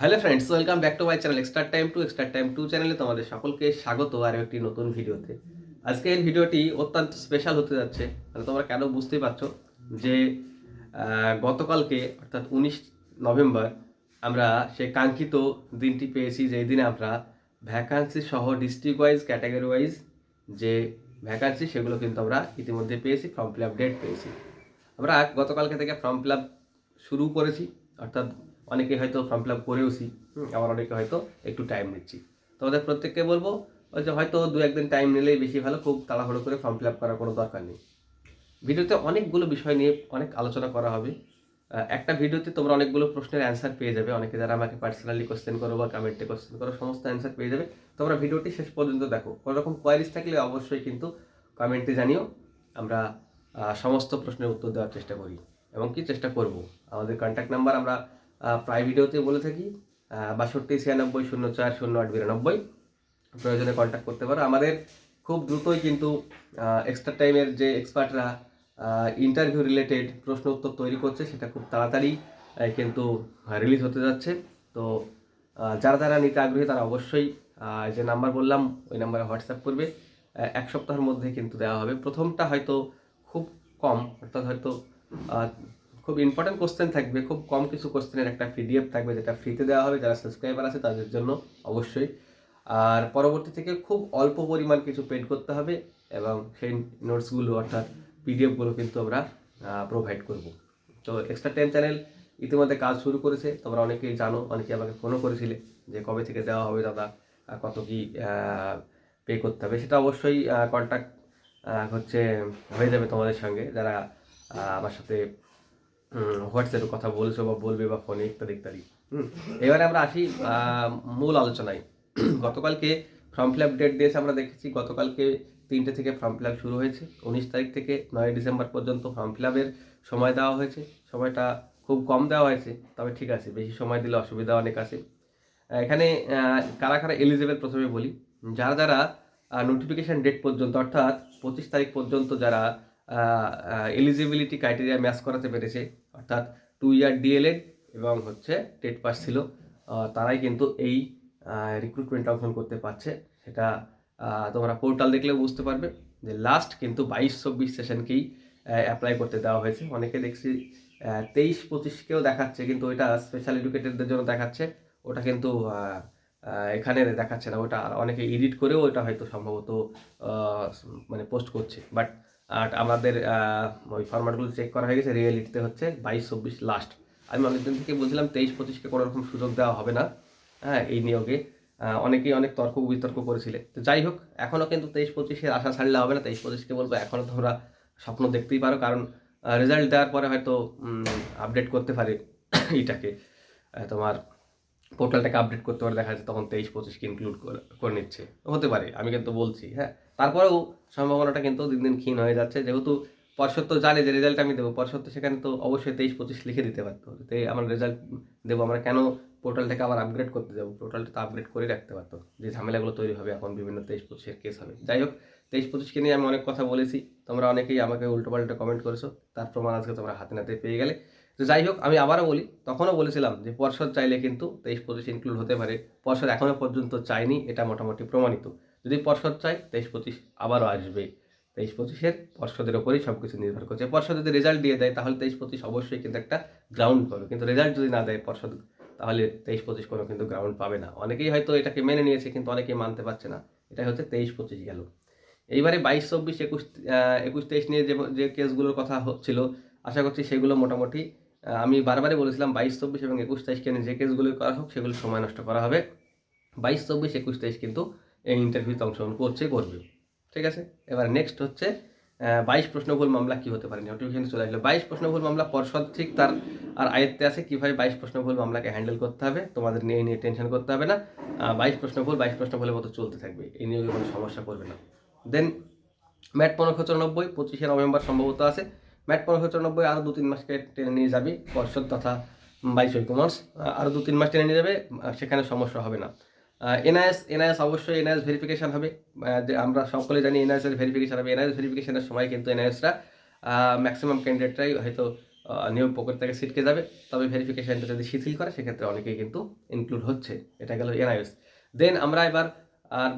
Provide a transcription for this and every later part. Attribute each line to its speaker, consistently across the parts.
Speaker 1: Hello friends welcome back to my channel extra time to extra time to চ্যানেলে তোমাদের সকলকে স্বাগত আর একটি নতুন ভিডিওতে। আজকের ভিডিওটি অত্যন্ত স্পেশাল হতে যাচ্ছে মানে তোমরা কেন বুঝতেই পারছ যে গতকালকে, অর্থাৎ উনিশ নভেম্বর, আমরা সেই কাঙ্ক্ষিত দিনটি পেয়েছি যেই দিনে আমরা ভ্যাকান্সি সহ ডিস্ট্রিক্ট ওয়াইজ ক্যাটাগরি ওয়াইজ যে ভ্যাকান্সি সেগুলো কিন্তু আমরা ইতিমধ্যে পেয়েছি ফর্ম ফিল আপ ডেট পেয়েছি। আমরা গতকালকে থেকে ফর্ম ফিল আপ শুরু করেছি, অর্থাৎ অনেকে হয়তো ফর্ম ফিল আপ করেওছি হুম, আবার অনেকে হয়তো একটু টাইম নিচ্ছি। তোমাদের প্রত্যেককে বলব ওই যে হয়তো দু একদিন টাইম নিলেই বেশি ভালো খুব তাড়াহুড়ো করে ফর্ম ফিল আপ করার কোনো দরকার নেই। ভিডিওতে অনেকগুলো বিষয় নিয়ে অনেক আলোচনা করা হবে। একটা ভিডিওতে তোমরা অনেকগুলো প্রশ্নের অ্যান্সার পেয়ে যাবে। অনেকে যারা আমাকে পার্সোনালি কোশ্চেন করো বা কমেন্টে কোশ্চেন করো সমস্ত অ্যান্সার পেয়ে যাবে। তোমরা ভিডিওটি শেষ পর্যন্ত দেখো। কোনো রকম কোয়ারিজ থাকলে অবশ্যই কিন্তু কমেন্টে জানিও। আমরা সমস্ত প্রশ্নের উত্তর দেওয়ার চেষ্টা করি এবং কি চেষ্টা করব। আমাদের কন্ট্যাক্ট নাম্বার আমরা প্রায় ভিডিওতে বলে থাকি বাষট্টি, ছিয়ানব্বই শূন্য চার শূন্য আট বিরানব্বই। প্রয়োজনে কন্ট্যাক্ট করতে পারো। আমাদের খুব দ্রুতই কিন্তু এক্সট্রা টাইমের যে এক্সপার্টরা ইন্টারভিউ রিলেটেড প্রশ্ন উত্তর তৈরি করছে, সেটা খুব তাড়াতাড়ি কিন্তু রিলিজ হতে যাচ্ছে। তো যারা যারা নিতে আগ্রহী, তারা অবশ্যই যে নাম্বার বললাম, ওই নাম্বারে হোয়াটসঅ্যাপ করবে। এক সপ্তাহের মধ্যে কিন্তু দেওয়া হবে। প্রথমটা হয়তো খুব কম, অর্থাৎ হয়তো খুব ইম্পর্টেন্ট কোশ্চেন থাকবে, খুব কম কিছু কোশ্চেনের একটা পিডিএফ থাকবে যেটা ফ্রিতে দেওয়া হবে, যারা সাবস্ক্রাইবার আছে তাদের জন্য অবশ্যই। আর পরবর্তী থেকে খুব অল্প পরিমাণ কিছু পেড করতে হবে এবং সেই নোটসগুলো অর্থাৎ পিডিএফগুলো কিন্তু আমরা প্রোভাইড করব। তো এক্সট্রা টাইম চ্যানেল ইতিমধ্যে কাজ শুরু করেছে, তোমরা অনেকেই জানো অনেকে আমাকে ফোনও করেছিলে যে কবে থেকে দেওয়া হবে দাদা কত কি পে করতে হবে। সেটা অবশ্যই কন্ট্যাক্ট হচ্ছে, হয়ে যাবে তোমাদের সঙ্গে। যারা আমার সাথে হোয়াটসঅ্যাপে কথা বলছো বা বলবে বা ফোনে, ইত্যাদি ইত্যাদি। হুম। এবারে আমরা আসি মূল আলোচনায়। গতকালকে ফর্ম ফিল আপ ডেট দিয়েছে আমরা দেখেছি, গতকালকে তিনটে থেকে ফর্ম ফিল আপ শুরু হয়েছে। উনিশ তারিখ থেকে নয় ডিসেম্বর পর্যন্ত ফর্ম ফিল আপের সময় দেওয়া হয়েছে। সময়টা খুব কম দেওয়া হয়েছে, তবে ঠিক আছে, বেশি সময় দিলে অসুবিধা অনেক আছে। এখানে কারা কারা এলিজেবল প্রথমে বলি। যারা যারা নোটিফিকেশন ডেট পর্যন্ত, অর্থাৎ পঁচিশ তারিখ পর্যন্ত যারা এলিজিবিলিটি ক্রাইটেরিয়া ম্যাচ করাতে পেরেছে। অর্থাৎ টু ইয়ার ডিএলএড এবং হচ্ছে টেট পাস ছিল। তারাই কিন্তু এই রিক্রুটমেন্ট অংশগ্রহণ করতে পারছে। সেটা তোমরা পোর্টাল দেখলেও বুঝতে পারবে যে লাস্ট কিন্তু বাইশ চব্বিশ সেশনকেই অ্যাপ্লাই করতে দেওয়া হয়েছে। অনেকে দেখছি তেইশ পঁচিশকেও দেখাচ্ছে, কিন্তু ওইটা স্পেশাল এডুকেটেডদের জন্য দেখাচ্ছে। ওটা কিন্তু এখানে দেখাচ্ছে না। ওটা অনেকে এডিট করেও ওটা হয়তো সম্ভবত মানে পোস্ট করছে। বাট আমাদের ওই ফরম্যাটগুলো চেক করা হয়ে গেছে রিয়েলিটিতে হচ্ছে বাইশ চব্বিশ লাস্ট আমি অনেকদিন থেকে বলছিলাম তেইশ পঁচিশকে কোনো রকম সুযোগ দেওয়া হবে না। হ্যাঁ এই নিয়োগে অনেকেই অনেক তর্ক বিতর্ক করেছিলে। তো যাই হোক এখনও কিন্তু তেইশ পঁচিশের আশা ছাড়লে হবে না। তেইশ পঁচিশকে বলব এখনও তোমরা স্বপ্ন দেখতেই পারো। কারণ রেজাল্ট দেওয়ার পরে হয়তো আপডেট করতে পারে এটাকে তোমার পোর্টালটাকে আপডেট করতে পারে, দেখা যাচ্ছে তখন তেইশ, পঁচিশকে ইনক্লুড করে নিচ্ছে। হতে পারে, আমি কিন্তু বলছি হ্যাঁ। তারপরেও সম্ভাবনাটা কিন্তু দিন দিন ক্ষীণ হয়ে যাচ্ছে। যেহেতু তো জানে যে রেজাল্ট আমি দেবো তো সেখানে তো অবশ্যই তেইশ, পঁচিশ লিখে দিতে পারতো। তো এই আমার রেজাল্ট দেবো, আমরা কেন পোর্টালটাকে আবার আপগ্রেড করতে যাব? পোর্টালটা তো আপগ্রেড করে রাখতে পারতো। যে ঝামেলাগুলো তৈরি হবে এখন, বিভিন্ন তেইশ, পঁচিশের কেস হবে। যাই হোক, তেইশ, পঁচিশকে নিয়ে আমি অনেক কথা বলেছি। তোমরা অনেকেই আমাকে উল্টোপাল্টা কমেন্ট করেছ। তার প্রমাণ আজকে তোমরা হাতে নাতে পেয়ে গেলে। তো যাই হোক, আমি আবারও বলি, তখনও বলেছিলাম যে পর্ষদ চাইলে কিন্তু তেইশ পঁচিশ ইনক্লুড হতে পারে। পর্ষদ এখনও পর্যন্ত চায়নি, এটা মোটামুটি প্রমাণিত। যদি পর্ষদ চায়, তেইশ পঁচিশ আবারও আসবে। তেইশ পঁচিশের পর্ষদের ওপরেই সব কিছু নির্ভর করছে। পর্ষদ যদি রেজাল্ট দিয়ে দেয়, তাহলে তেইশ পঁচিশ অবশ্যই কিন্তু একটা গ্রাউন্ড পাবে। কিন্তু রেজাল্ট যদি না দেয় পর্ষদ, তাহলে তেইশ পঁচিশ কোনো কিন্তু গ্রাউন্ড পাবে না। অনেকেই হয়তো এটাকে মেনে নিয়েছে, কিন্তু অনেকেই মানতে পারছে না। এটাই হচ্ছে তেইশ পঁচিশ গেল। এইবারে বাইশ, চব্বিশ, একুশ একুশ, তেইশ নিয়ে যে যে কেসগুলোর কথা হচ্ছিল, আশা করছি সেগুলো মোটামুটি আমি বারবারই বলেছিলাম বাইশ, চব্বিশ এবং একুশ তেইশকে নিয়ে যে কেসগুলো করা হোক, সেগুলো সময় নষ্ট করা হবে। বাইশ, চব্বিশ, একুশ তেইশ কিন্তু এই ইন্টারভিউতে অংশগ্রহণ করছে, করবে। ঠিক আছে? এবার নেক্সট হচ্ছে বাইশ প্রশ্নভুল মামলা কি হতে পারে? নোটিফিকেশন চলে আসলো। বাইশ প্রশ্নভুল মামলা পর্ষদ ঠিক তার আর আয়ত্তে আছে কীভাবে বাইশ প্রশ্নভুল মামলাকে হ্যান্ডেল করতে হবে, তোমাদের নিয়ে নিয়ে টেনশন করতে হবে না। বাইশ প্রশ্নভুল বাইশ প্রশ্নভুলের মতো চলতে থাকবে। এই নিয়োগে কোনো সমস্যা করবে না। দেন ম্যাট পনেরোশো চুরানব্বই পঁচিশে নভেম্বর সম্ভবত আছে। ম্যাট পনেরোশো আরও দু তিন মাসকে টেনে নিয়ে যাবে পর্ষদ তথা বাইশ কমার্স আরও দু তিন মাস টেনে নিয়ে যাবে সেখানে সমস্যা হবে না। এনআইএস এনআইএস অবশ্যই এনআইএস ভেরিফিকেশান হবে। আমরা সকলে জানি এনআইএস এর ভেরিফিকেশন হবে। এনআইএস ভেরিফিকেশনের সময় কিন্তু এনআইএসরা ম্যাক্সিমাম ক্যান্ডিডেটরাই হয়তো নিয়োগ প্রক্রিয়া থেকে ছিটকে যাবে। তবে ভেরিফিকেশানটা যদি শিথিল করে, সেক্ষেত্রে অনেকেই কিন্তু ইনক্লুড হচ্ছে। এটা গেল এনআইএস দেন আমরা এবার আর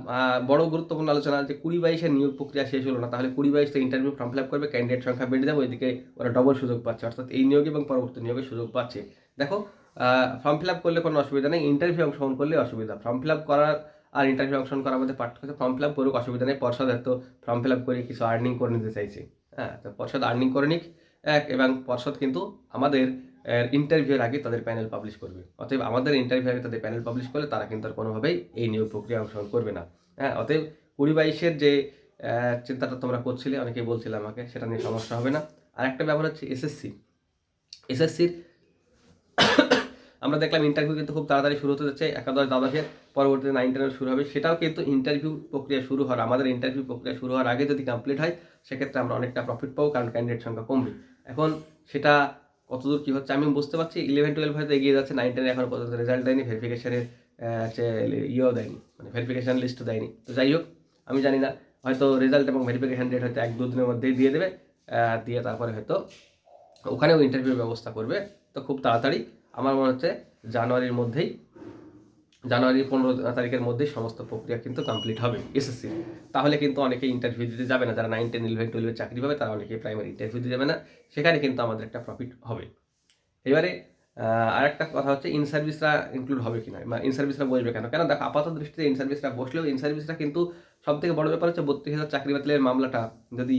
Speaker 1: বড় গুরুত্বপূর্ণ আলোচনা যে কুড়ি বাইশের নিয়োগ প্রক্রিয়া শেষ হলো না, তাহলে কুড়ি বাইশে ইন্টারভিউ ফর্ম ফিল আপ করবে ক্যান্ডিডেট সংখ্যা বেড়ে যাবে, ওইদিকে ওরা ডবল সুযোগ পাচ্ছে, অর্থাৎ এই নিয়োগ এবং পরবর্তী নিয়োগের সুযোগ পাচ্ছে। দেখো ফর্ম ফিল আপ করলে কোনো অসুবিধা নেই ইন্টারভিউ অংশগ্রহণ করলে অসুবিধা। ফর্ম ফিল আপ করার আর ইন্টারভিউ অংশগ্রহণ করার মধ্যে পার্থক্য হচ্ছে ফর্ম ফিল আপ করুক, অসুবিধা নেই, পর্ষদ হয়তো ফর্ম ফিল আপ করে কিছু আর্নিং করে নিতে চাইছে। হ্যাঁ তো পর্ষদ আর্নিং করে নিক, এক, এবং পর্ষদ কিন্তু আমাদের ইন্টারভিউর আগে তাদের প্যানেল পাবলিশ করবে। অতএব আমাদের ইন্টারভিউ আগে তাদের প্যানেল পাবলিশ করলে তারা কিন্তু আর কোনোভাবেই এই নিয়োগ প্রক্রিয়া অংশগ্রহণ করবে না। হ্যাঁ অতএব কুড়ি বাইশের যে চিন্তাটা তোমরা করছিলে, অনেকেই বলছিলে আমাকে, সেটা নিয়ে সমস্যা হবে না। আর একটা ব্যাপার হচ্ছে এসএসসি। এসএসসির আমরা দেখলাম ইন্টারভিউ কিন্তু খুব তাড়াতাড়ি শুরু হতে যাচ্ছে, একাদশ দ্বাদশের পরবর্তীতে নাইন টেনের শুরু হবে। সেটাও কিন্তু ইন্টারভিউ প্রক্রিয়া শুরু হওয়ার, আমাদের ইন্টারভিউ প্রক্রিয়া শুরু হওয়ার আগে যদি কমপ্লিট হয়, সেক্ষেত্রে আমরা অনেকটা প্রফিট পাবো, কারণ ক্যান্ডিডেট সংখ্যা কমবে। এখন সেটা কতদূর কী হচ্ছে আমি বুঝতে পারছি ইলেভেন টুয়েলভ হয়তো এগিয়ে যাচ্ছে নাইন টেন এখনও পর্যন্ত রেজাল্ট দেয়নি ভেরিফিকেশনের হচ্ছে ইয়েও দেয়নি মানে ভেরিফিকেশান লিস্টও দেয়নি। তো যাই হোক, আমি জানি না, হয়তো রেজাল্ট এবং ভেরিফিকেশান ডেট হয়তো এক দু দিনের মধ্যেই দিয়ে দেবে দিয়ে তারপরে হয়তো ওখানেও ইন্টারভিউ ব্যবস্থা করবে। তো খুব তাড়াতাড়ি, আমার মনে হচ্ছে জানুয়ারির মধ্যেই জানুয়ারির পনেরো তারিখের মধ্যে সমস্ত প্রক্রিয়া কিন্তু কমপ্লিট হবে, এসএসসি। তাহলে কিন্তু অনেকে ইন্টারভিউ দিতে যাবে না, যারা নাইন টেন ইলেভেন টুয়েলভে চাকরি পাবে, তারা অনেকে প্রাইমারি ইন্টারভিউ দিতে যাবে না, সেখানে কিন্তু আমাদের একটা প্রফিট হবে। এবারে আর একটা কথা হচ্ছে ইন সার্ভিসরা ইনক্লুড হবে কিনা? বা ইন সার্ভিসরা বসবে কেন? কেন? দেখো, আপাত দৃষ্টিতে ইন সার্ভিসরা বসলেও ইন সার্ভিসরা কিন্তু সব থেকে বড় ব্যাপার হচ্ছে, বত্রিশ হাজার চাকরি বাতিলের মামলাটা যদি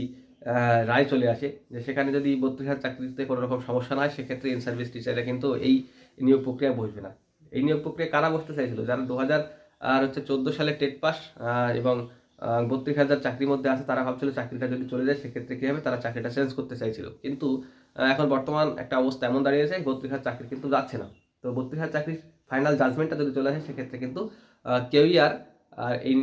Speaker 1: রায় চলে আসে, যে সেখানে যদি বত্রিশ হাজার চাকরিতে কোনো রকম সমস্যা না হয়, সেক্ষেত্রে ইন সার্ভিস টিচাররা কিন্তু এই নিয়োগ প্রক্রিয়া বসবে না। এই নিয়োগ প্রক্রিয়া কারা বসতে চাইছিল? যারা দু হাজার আর হচ্ছে চোদ্দ সালে টেট পাস এবং বত্রিশ হাজার চাকরির মধ্যে আছে, তারা ভাবছিল চাকরিটা যদি চলে যায়, সেক্ষেত্রে কী হবে? তারা চাকরিটা চেঞ্জ করতে চাইছিল। কিন্তু এখন বর্তমান একটা অবস্থা এমন দাঁড়িয়েছে বত্রিশ হাজার চাকরি কিন্তু যাচ্ছে না। তো বত্রিশ হাজার চাকরির ফাইনাল জাজমেন্টটা যদি চলে আসে, সেক্ষেত্রে কিন্তু কেউই আর আর এই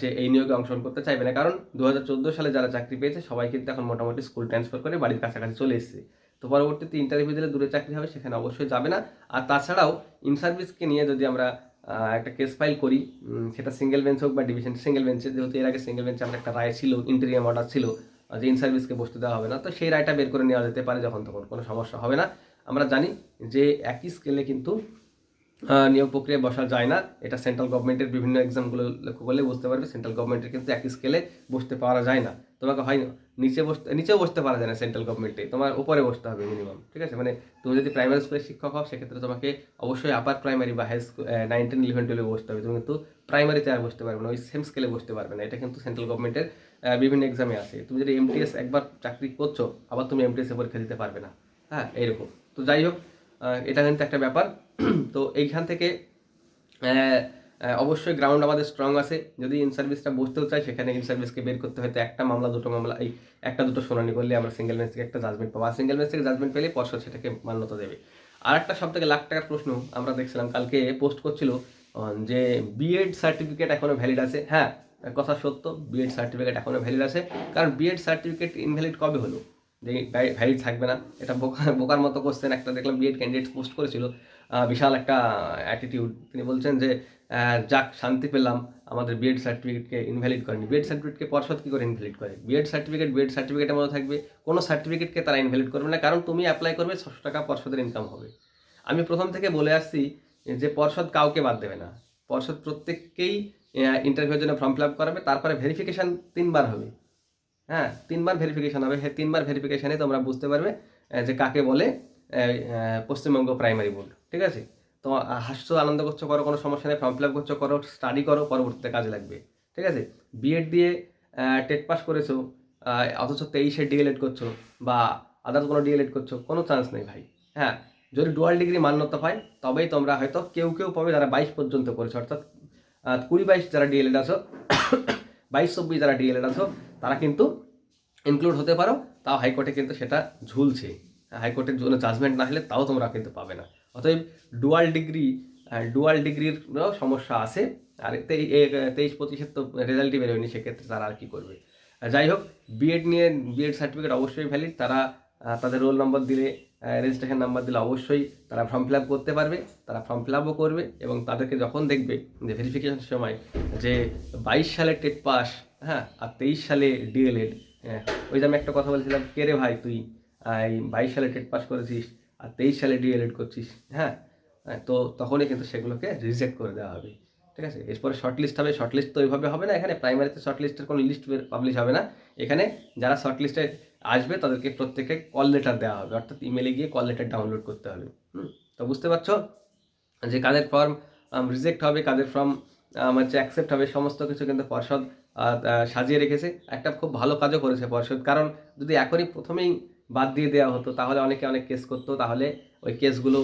Speaker 1: যে এই নিয়োগে অংশগ্রহণ করতে চাইবে না। কারণ দু হাজার চোদ্দ সালে যারা চাকরি পেয়েছে, সবাই কিন্তু এখন মোটামুটি স্কুল ট্রান্সফার করে বাড়ির কাছাকাছি চলে এসেছে। তো পরবর্তীতে ইন্টারভিউ দিলে দূরে চাকরি হবে, সেখানে অবশ্যই যাবে না। আর তাছাড়াও ইন সার্ভিসকে নিয়ে যদি আমরা একটা কেস ফাইল করি সেটা সিঙ্গেল বেঞ্চ হোক বা ডিভিশন সিঙ্গেল বেঞ্চে যেহেতু এর আগে সিঙ্গেল বেঞ্চে আমার একটা রায় ছিল ইন্টেরিয়াম অর্ডার ছিল যে ইন সার্ভিসকে বসতে দেওয়া হবে না, তো সেই রায়টা বের করে নেওয়া যেতে পারে যখন তখন, কোনো সমস্যা হবে না। আমরা জানি যে একই স্কেলে কিন্তু নিয়োগ প্রক্রিয়ায় বসা যায় না। এটা সেন্ট্রাল গভর্নমেন্টের বিভিন্ন এক্সামগুলো লক্ষ্য করলে বুঝতে পারবে। সেন্ট্রাল গভর্নমেন্টের কিন্তু একই স্কেলে বসতে পারা যায় না। তোমাকে হয় না। নিচে বসতে, নিচেও বসতে পারা যায় না সেন্ট্রাল গভর্নমেন্টে তোমার উপরে বসতে হবে মিনিমাম ঠিক আছে? মানে তুমি যদি প্রাইমারি স্কুলের শিক্ষক হও, সেক্ষেত্রে তোমাকে অবশ্যই আপার প্রাইমারি বা high school nine ten eleven টুয়েলভে বসতে হবে। তুমি কিন্তু প্রাইমারিতে আর বসতে পারবে না। ওই সেম স্কেলে বসতে পারবে না। এটা কিন্তু সেন্ট্রাল গভর্নমেন্টের বিভিন্ন এক্সামে আছে। তুমি যদি এমটিএস একবার চাকরি করছ, আবার তুমি এমটিএস পরীক্ষা দিতে পারবে না। হ্যাঁ এইরকম। তো যাই হোক এটা কিন্তু একটা ব্যাপার। তো এইখান থেকে অবশ্যই গ্রাউন্ড আমাদের স্ট্রং আছে। যদি ইন সার্ভিসটা বসতেও চাই সেখানে ইন সার্ভিসকে বের করতে হয়তো একটা মামলা, দুটো মামলা, এই একটা, দুটো শুনানি করলে আমরা সিঙ্গেল বেঞ্চ থেকে একটা জাজমেন্ট পাবো। আর সিঙ্গেল বেঞ্চ থেকে জাজমেন্ট পেলে পর্ষদ সেটাকে মান্যতা দেবে। আর একটা সব থেকে লাখ টাকার প্রশ্ন আমরা দেখছিলাম, কালকে পোস্ট করছিল যে বিএড সার্টিফিকেট এখনও ভ্যালিড আছে। হ্যাঁ কথা সত্য বিএড সার্টিফিকেট এখনও ভ্যালিড আছে। কারণ বিএড সার্টিফিকেট ইনভ্যালিড কবে হলো? যে ভ্যালিড থাকবে না। এটা বোকা, বোকার মতো কোশ্চেন একটা দেখলাম বিএড ক্যান্ডিডেট পোস্ট করেছিল। বিশাল একটা অ্যাটিটিউড তিনি বলছেন যে যাক, শান্তি পেলাম। আমাদের বিএড সার্টিফিকেটকে ইনভ্যালিড করেনি। বিএড সার্টিফিকেটকে পর্ষদ কী করে ইনভ্যালিড করে? বিএড সার্টিফিকেট বিএড সার্টিফিকেটের মতো থাকবে। কোনো সার্টিফিকেটকে তারা ইনভ্যালিড করবে না। কারণ তুমি অ্যাপ্লাই করবে, ছশো টাকা পর্ষদের ইনকাম হবে। আমি প্রথম থেকে বলে আসছি যে, পর্ষদ কাউকে বাদ দেবে না। পর্ষদ প্রত্যেককেই ইন্টারভিউর জন্য ফর্ম ফিল আপ করাবে। তারপরে ভেরিফিকেশান তিনবার হবে। হ্যাঁ তিনবার ভেরিফিকেশান হবে। তিনবার ভেরিফিকেশানে তোমরা বুঝতে পারবে যে কাকে বলে পশ্চিমবঙ্গ প্রাইমারি বোর্ড ঠিক আছে? তো হাসছো, আনন্দ করছ, করো, কোনো সমস্যা নেই ফর্ম ফিল আপ করছ, করো স্টাডি করো, পরবর্তীতে কাজে লাগবে। ঠিক আছে? বিএড দিয়ে টেট পাস করেছ অথচ তেইশে ডিএলএড করছ, বা আদার্স কোনো ডিএলএড করছ, কোনো চান্স নেই ভাই। হ্যাঁ যদি ডুয়াল ডিগ্রি মান্যতা পায়, তবেই তোমরা হয়তো কেউ কেউ পাবে যারা বাইশ পর্যন্ত করেছ, অর্থাৎ কুড়ি বাইশ যারা ডিএলএড আছো, বাইশ চব্বিশ যারা ডিএলএড আছো, তারা কিন্তু ইনক্লুড হতে পারো, তাও হাইকোর্টে কিন্তু সেটা ঝুলছে। হাইকোর্টের জন্য জাজমেন্ট না হলে তাও তোমরা কিন্তু পাবে না। অতএব ডুয়াল ডিগ্রি ডুয়াল ডিগ্রির সমস্যা আছে। আর তেইশ পঁচিশের তো রেজাল্টই বেরোয়নি, সেক্ষেত্রে তারা আর কি করবে? যাই হোক বিএড নিয়ে বিএড সার্টিফিকেট অবশ্যই ভ্যালিড তারা তাদের রোল নম্বর দিলে রেজিস্ট্রেশন নাম্বার দিলে অবশ্যই তারা ফর্ম ফিল আপ করতে পারবে। তারা ফর্ম ফিল আপও করবে এবং তাদেরকে যখন দেখবে যে ভেরিফিকেশন সময় যে বাইশ সালে টেট পাস হ্যাঁ আর তেইশ সালে ডিএলএড হ্যাঁ ওই যে আমি একটা কথা বলছিলাম, কে রে ভাই তুই? বাইশ সালে টেট পাস করেছিস আর তেইশ সালে ডিএলএড করছিস হ্যাঁ? হ্যাঁ, তো তখনই কিন্তু সেগুলোকে রিজেক্ট করে দেওয়া হবে ঠিক আছে? এরপরে শর্ট লিস্ট হবে শর্ট লিস্ট তো ওইভাবে হবে না এখানে প্রাইমারিতে শর্ট লিস্টের কোনো লিস্ট পাবলিশ হবে না। এখানে যারা শর্ট লিস্টে আসবে তাদেরকে প্রত্যেকে কল লেটার দেওয়া হবে অর্থাৎ ইমেলে গিয়ে কল লেটার ডাউনলোড করতে হবে তো বুঝতে পারছ? যে কাদের ফর্ম রিজেক্ট হবে কাদের ফর্ম হচ্ছে অ্যাকসেপ্ট হবে সমস্ত কিছু কিন্তু পর্ষদ সাজিয়ে রেখেছে। একটা খুব ভালো কাজও করেছে পর্ষদ কারণ যদি এখনই প্রথমেই বাদ দিয়ে দেওয়া হতো। তাহলে অনেকে অনেক কেস করতো। তাহলে ওই কেসগুলো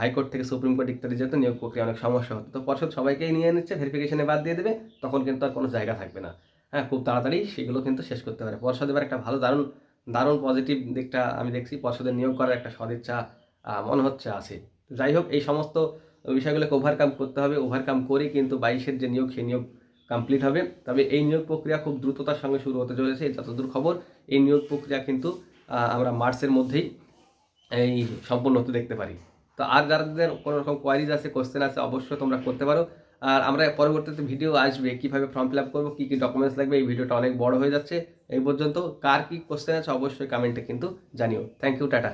Speaker 1: হাইকোর্ট থেকে সুপ্রিম কোর্ট ইত্যাদি যেত, নিয়োগ প্রক্রিয়া অনেক সমস্যা হতো। তো পর্ষদ সবাইকেই নিয়ে নিচ্ছে ভেরিফিকেশনে বাদ দিয়ে দেবে, তখন কিন্তু আর কোনো জায়গা থাকবে না। হ্যাঁ খুব তাড়াতাড়ি সেগুলো কিন্তু শেষ করতে পারে। পর্ষদ এবার একটা ভালো দারুণ দারুণ পজিটিভ দিকটা আমি দেখছি, পর্ষদের নিয়োগ করার একটা সদিচ্ছা মনে হচ্ছে আছে। যাই হোক, এই সমস্ত বিষয়গুলোকে ওভারকাম করতে হবে। ওভারকাম করেই কিন্তু বাইশের যে নিয়োগ, সেই নিয়োগ কমপ্লিট হবে। তবে এই নিয়োগ প্রক্রিয়া খুব দ্রুততার সঙ্গে শুরু হতে চলেছে, যতদূর খবর। এই নিয়োগ প্রক্রিয়া কিন্তু আমরা মার্চের মধ্যেই এই সম্পূর্ণ হতে দেখতে পারি। তো আর যাদের কোনো রকম কোয়ারিজ আছে কোশ্চেন আছে, অবশ্যই তোমরা করতে পারো। আর আমরা পরবর্তীতে ভিডিও আসবে, কীভাবে ফর্ম ফিল আপ করব, কী কী ডকুমেন্টস লাগবে, এই ভিডিওটা অনেক বড় হয়ে যাচ্ছে। এই পর্যন্ত কার কী কোশ্চেন আছে, অবশ্যই কমেন্টে কিন্তু জানিও। Thank you tata.